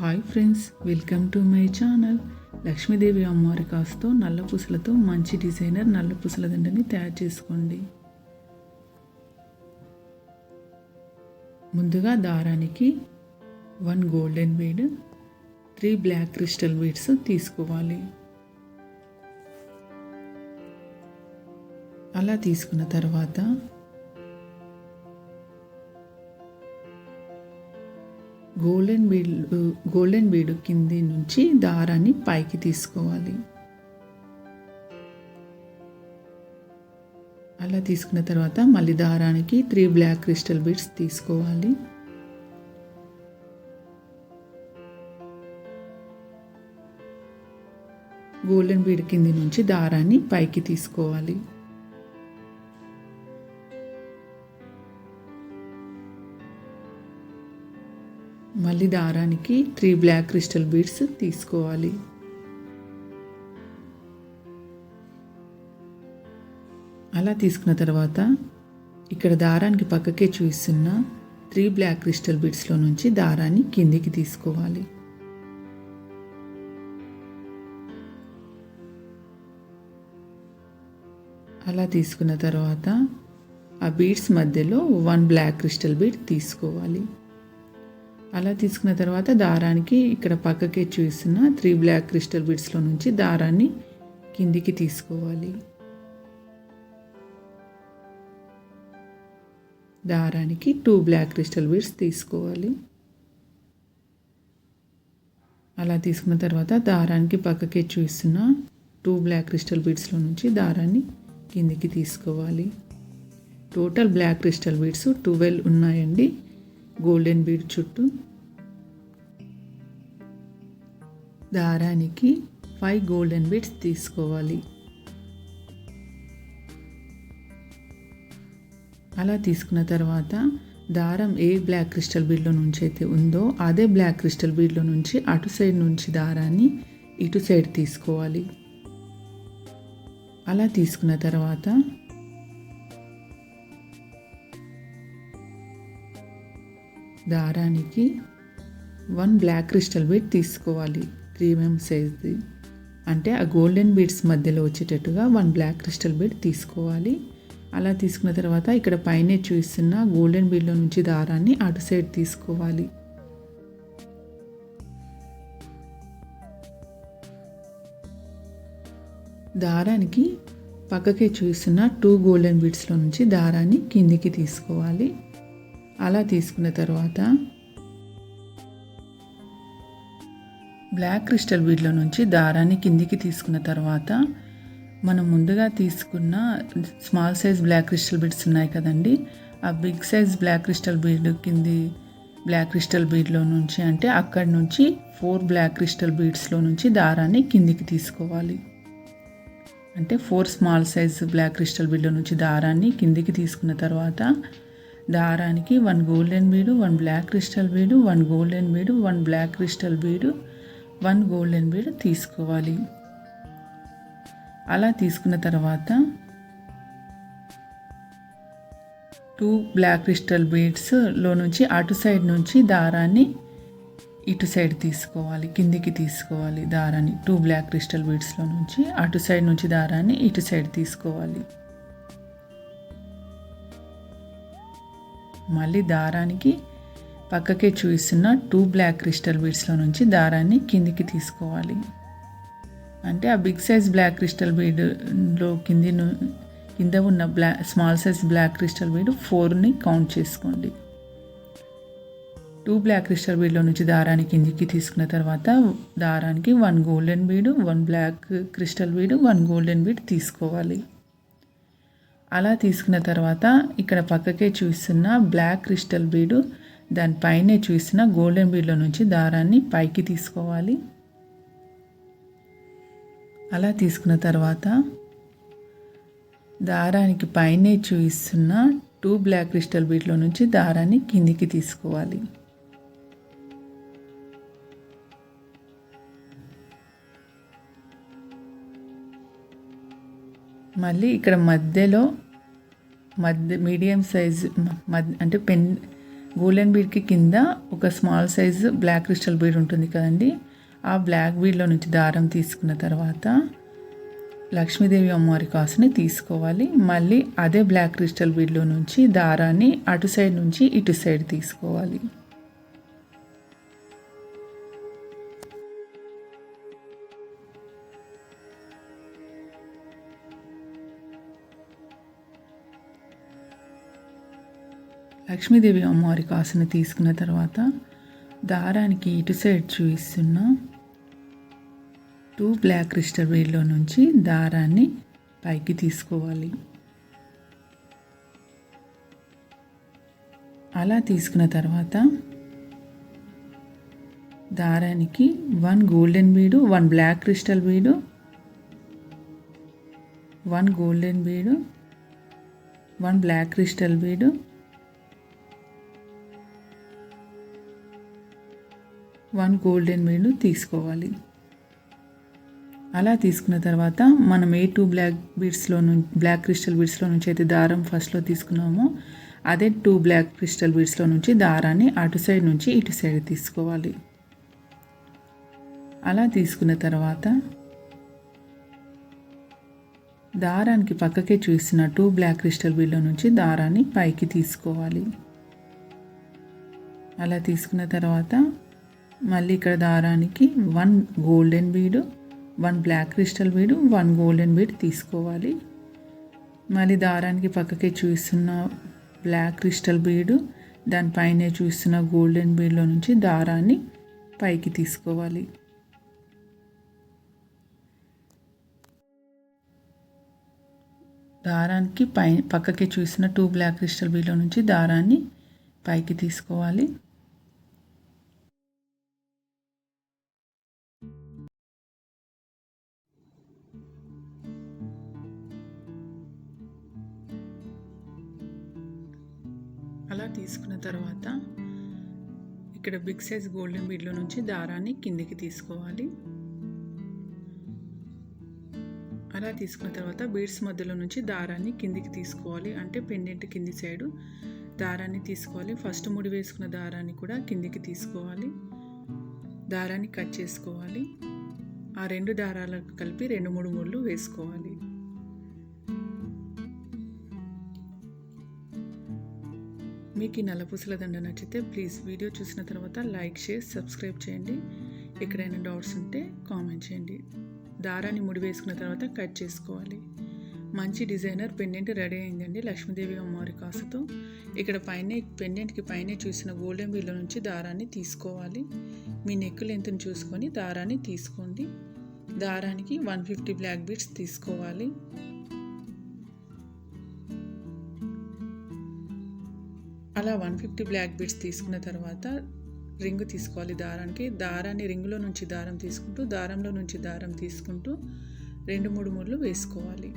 Hi friends welcome to my channel. Lakshmidevi అమ్మవారి కాస్తో నల్ల పూసలతో మంచి డిజైనర్ నల్ల పూసల దండని తయారు చేసుకోండి. ముందుగా దారానికి one golden bead three black crystal beads తీసుకోవాలి. అలా తీసుకున్న తర్వాత గోల్డెన్ బీడ్ గోల్డెన్ బీడు కింది నుంచి దారాన్ని పైకి తీసుకోవాలి. అలా తీసుకున్న తర్వాత మళ్ళీ దారానికి త్రీ బ్లాక్ క్రిస్టల్ బీడ్స్ తీసుకోవాలి. గోల్డెన్ బీడ్ కింది నుంచి దారాన్ని పైకి తీసుకోవాలి. మళ్ళీ దారానికి త్రీ బ్లాక్ క్రిస్టల్ బీడ్స్ తీసుకోవాలి. అలా తీసుకున్న తర్వాత ఇక్కడ దారానికి పక్కకే చూస్తున్న త్రీ బ్లాక్ క్రిస్టల్ బీడ్స్లో నుంచి దారాన్ని కిందికి తీసుకోవాలి. అలా తీసుకున్న తర్వాత ఆ బీడ్స్ మధ్యలో వన్ బ్లాక్ క్రిస్టల్ బీడ్ తీసుకోవాలి. అలా తీసుకున్న తర్వాత దారానికి ఇక్కడ పక్కకే చూస్తున్న త్రీ బ్లాక్ క్రిస్టల్ బీడ్స్లో నుంచి దారాన్ని కిందికి తీసుకోవాలి. దారానికి టూ బ్లాక్ క్రిస్టల్ బీడ్స్ తీసుకోవాలి. అలా తీసుకున్న తర్వాత దారానికి పక్కకే చూస్తున్న టూ బ్లాక్ క్రిస్టల్ బీడ్స్లో నుంచి దారాన్ని కిందికి తీసుకోవాలి. Total black crystal beads twelve ఉన్నాయండి. గోల్డెన్ బీడ్ చుట్టూ. దారానికి ఫైవ్ గోల్డెన్ బీడ్స్ తీసుకోవాలి. అలా తీసుకున్న తర్వాత దారం ఏ బ్లాక్ క్రిస్టల్ బీడ్లో నుంచి అయితే ఉందో అదే బ్లాక్ క్రిస్టల్ బీడ్లో నుంచి అటు సైడ్ నుంచి దారాన్ని ఇటు సైడ్ తీసుకోవాలి. అలా తీసుకున్న తర్వాత దారానికి వన్ బ్లాక్ క్రిస్టల్ బీడ్ తీసుకోవాలి. త్రీ ఎంఎం సైజ్ది. అంటే ఆ గోల్డెన్ బీడ్స్ మధ్యలో వచ్చేటట్టుగా వన్ బ్లాక్ క్రిస్టల్ బీడ్ తీసుకోవాలి. అలా తీసుకున్న తర్వాత ఇక్కడ పైనే చూస్తున్న గోల్డెన్ బీడ్లో నుంచి దారాన్ని అటు సైడ్ తీసుకోవాలి. దారానికి పక్కకే చూస్తున్న టూ గోల్డెన్ బీడ్స్లో నుంచి దారాన్ని కిందికి తీసుకోవాలి. అలా తీసుకున్న తర్వాత బ్లాక్ క్రిస్టల్ బీడ్లో నుంచి దారాన్ని కిందికి తీసుకున్న తర్వాత మనం ముందుగా తీసుకున్న small size black crystal beads ఉన్నాయి కదండి. ఆ big size black crystal bead కింది బ్లాక్ క్రిస్టల్ బీడ్లో నుంచి అంటే అక్కడి నుంచి ఫోర్ బ్లాక్ క్రిస్టల్ బీడ్స్లో నుంచి దారాన్ని కిందికి తీసుకోవాలి. అంటే four small size black crystal బీడ్లో నుంచి దారాన్ని కిందికి తీసుకున్న తర్వాత దారానికి one golden bead one black crystal bead one golden bead one black crystal bead one golden bead తీసుకోవాలి. అలా తీసుకున్న తర్వాత టూ బ్లాక్ క్రిస్టల్ బీడ్స్లో నుంచి అటు సైడ్ నుంచి దారాన్ని ఇటు సైడ్ తీసుకోవాలి కిందికి తీసుకోవాలి దారాన్ని. టూ బ్లాక్ క్రిస్టల్ బీడ్స్లో నుంచి అటు సైడ్ నుంచి దారాన్ని ఇటు సైడ్ తీసుకోవాలి. మళ్ళీ దారానికి పక్కకే చూపిస్తున్న టూ బ్లాక్ క్రిస్టల్ బీడ్స్లో నుంచి దారాన్ని కిందికి తీసుకోవాలి. అంటే ఆ బిగ్ సైజ్ బ్లాక్ క్రిస్టల్ బీడ్లో కింది కింద ఉన్న బ్లా small size black crystal bead ఫోర్ని count చేసుకోండి. టూ బ్లాక్ క్రిస్టల్ బీడ్లో నుంచి దారాన్ని కిందికి తీసుకున్న తర్వాత దారానికి one golden bead one black crystal bead one golden bead తీసుకోవాలి. అలా తీసుకున్న తర్వాత ఇక్కడ పక్కకే చూస్తున్న బ్లాక్ క్రిస్టల్ బీడు దానిపైనే చూసిన గోల్డెన్ బీడ్లో నుంచి దారాన్ని పైకి తీసుకోవాలి. అలా తీసుకున్న తర్వాత దారానికి పైనే చూపిస్తున్న టూ బ్లాక్ క్రిస్టల్ బీడ్లో నుంచి దారాన్ని కిందికి తీసుకోవాలి. మళ్ళీ ఇక్కడ మధ్యలో మధ్య మీడియం సైజ్ మధ్య అంటే పెన్ గోల్డెన్ బీడ్కి కింద ఒక small size black crystal bead ఉంటుంది కదండి. ఆ బ్లాక్ బీడ్లో నుంచి దారం తీసుకున్న తర్వాత లక్ష్మీదేవి అమ్మవారి కాసుని తీసుకోవాలి. మళ్ళీ అదే బ్లాక్ క్రిస్టల్ బీడ్లో నుంచి దారాన్ని అటు సైడ్ నుంచి ఇటు సైడ్ తీసుకోవాలి. లక్ష్మీదేవి అమ్మవారి కాసుని తీసుకున్న తర్వాత దారానికి ఇటు సైడ్ చూపిస్తున్న టూ బ్లాక్ క్రిస్టల్ బీడ్లో నుంచి దారాన్ని పైకి తీసుకోవాలి. అలా తీసుకున్న తర్వాత దారానికి one golden bead one black crystal bead one golden bead one black crystal bead one golden bead తీసుకోవాలి. అలా తీసుకున్న తర్వాత మనం ఏ టూ బ్లాక్ బీడ్స్లో నుంచి బ్లాక్ క్రిస్టల్ బీడ్స్లో నుంచి అయితే దారం ఫస్ట్లో తీసుకున్నామో అదే టూ బ్లాక్ క్రిస్టల్ బీడ్స్లో నుంచి దారాన్ని అటు సైడ్ నుంచి ఇటు సైడ్ తీసుకోవాలి. అలా తీసుకున్న తర్వాత దారానికి పక్కకే చూసిన టూ బ్లాక్ క్రిస్టల్ బీడ్లో నుంచి దారాన్ని పైకి తీసుకోవాలి. అలా తీసుకున్న తర్వాత మళ్ళీ ఇక్కడ దారానికి one golden bead one black crystal bead one golden bead తీసుకోవాలి. మళ్ళీ దారానికి పక్కకే చూస్తున్న బ్లాక్ క్రిస్టల్ బీడు దానిపైనే చూస్తున్న గోల్డెన్ బీడ్లో నుంచి దారాన్ని పైకి తీసుకోవాలి. దారానికి పై పక్కకి చూసిన టూ బ్లాక్ క్రిస్టల్ బీడ్లో నుంచి దారాన్ని పైకి తీసుకోవాలి. తీసుకున్న తర్వాత ఇక్కడ బిగ్ సైజ్ గోల్డెన్ బీడ్లో నుంచి దారాన్ని కిందికి తీసుకోవాలి. అలా తీసుకున్న తర్వాత బీడ్స్ మధ్యలో నుంచి దారాన్ని కిందికి తీసుకోవాలి. అంటే పెండెంట్ కింది సైడు దారాన్ని తీసుకోవాలి. ఫస్ట్ ముడి వేసుకున్న దారాన్ని కూడా కిందికి తీసుకోవాలి. దారాన్ని కట్ చేసుకోవాలి. ఆ రెండు దారాలకు కలిపి రెండు మూడు ముళ్ళు వేసుకోవాలి. మీకు ఈ నల్లపూసల దండ నచ్చితే ప్లీజ్ వీడియో చూసిన తర్వాత లైక్ షేర్ సబ్స్క్రైబ్ చేయండి. ఎక్కడైనా డౌట్స్ ఉంటే కామెంట్ చేయండి. దారాన్ని ముడి వేసుకున్న తర్వాత కట్ చేసుకోవాలి. మంచి డిజైనర్ పెండెంట్ రెడీ అయిందండి లక్ష్మీదేవి అమ్మవారి కాసుతో. ఇక్కడ పైన పెండెంట్కి పైన చూసిన గోల్డెన్ బిల్లో నుంచి దారాన్ని తీసుకోవాలి. మీ నెక్ లెంత్ని చూసుకొని దారాన్ని తీసుకోండి. దారానికి వన్ ఫిఫ్టీ బ్లాక్ బీడ్స్ తీసుకోవాలి. అలా వన్ ఫిఫ్టీ బ్లాక్ బీడ్స్ తీసుకున్న తర్వాత రింగు తీసుకోవాలి దారానికి. దారాన్ని రింగులో నుంచి దారం తీసుకుంటూ దారంలో నుంచి దారం తీసుకుంటూ రెండు మూడు ముళ్ళు వేసుకోవాలి.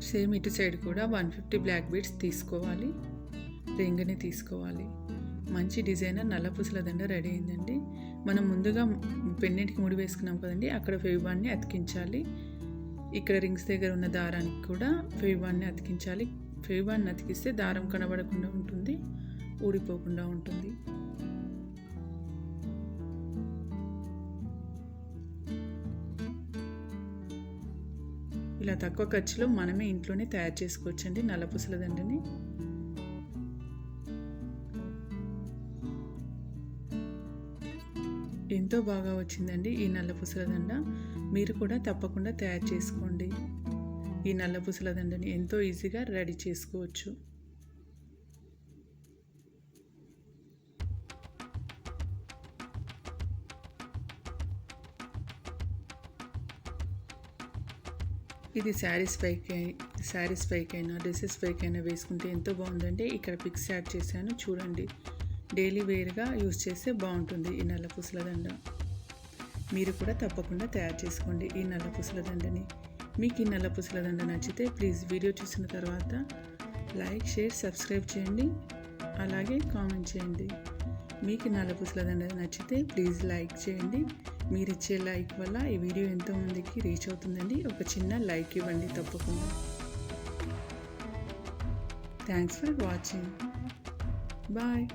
సేమ్ ఇటు సైడ్ కూడా వన్ ఫిఫ్టీ బ్లాక్ బీడ్స్ తీసుకోవాలి. రింగ్ని తీసుకోవాలి. మంచి డిజైనర్ నల్ల పూసల దండ రెడీ అయిందండి. మనం ముందుగా పెన్నెంట్కి ముడి వేసుకున్నాం కదండి అక్కడ ఫెవిబాన్ని అతికించాలి. ఇక్కడ రింగ్స్ దగ్గర ఉన్న దారానికి కూడా ఫెవిబాన్ని అతికించాలి. ఫెవిబాన్ని అతికిస్తే దారం కనబడకుండా ఉంటుంది ఊడిపోకుండా ఉంటుంది. ఇలా తక్కువ ఖర్చులో మనమే ఇంట్లోనే తయారు చేసుకోవచ్చండి నల్లపూసల దండని. ఎంతో బాగా వచ్చిందండి ఈ నల్ల పుసల దండ. మీరు కూడా తప్పకుండా తయారు చేసుకోండి. ఈ నల్ల పుసల దండని ఎంతో ఈజీగా రెడీ చేసుకోవచ్చు. ఇది శారీస్ పైకి శారీస్ పైకైనా డ్రెస్సెస్ పైకైనా వేసుకుంటే ఎంతో బాగుందంటే ఇక్కడ పిక్స్ యాడ్ చేశాను. చూడండి. డైలీ వేర్గా యూజ్ చేస్తే బాగుంటుంది ఈ నల్ల పూసల దండ. మీరు కూడా తప్పకుండా తయారు చేసుకోండి ఈ నల్ల పూసల దండని. మీకు ఈ నల్ల పూసల దండ నచ్చితే ప్లీజ్ వీడియో చూసిన తర్వాత లైక్ షేర్ సబ్స్క్రైబ్ చేయండి. అలాగే కామెంట్ చేయండి. మీకు నల్లపూసల దండ నచ్చితే ప్లీజ్ లైక్ చేయండి. మీరు ఇచ్చే లైక్ వల్ల ఈ వీడియో ఎంతోమందికి రీచ్ అవుతుందండి. ఒక చిన్న లైక్ ఇవ్వండి తప్పకుండా. Thanks for watching bye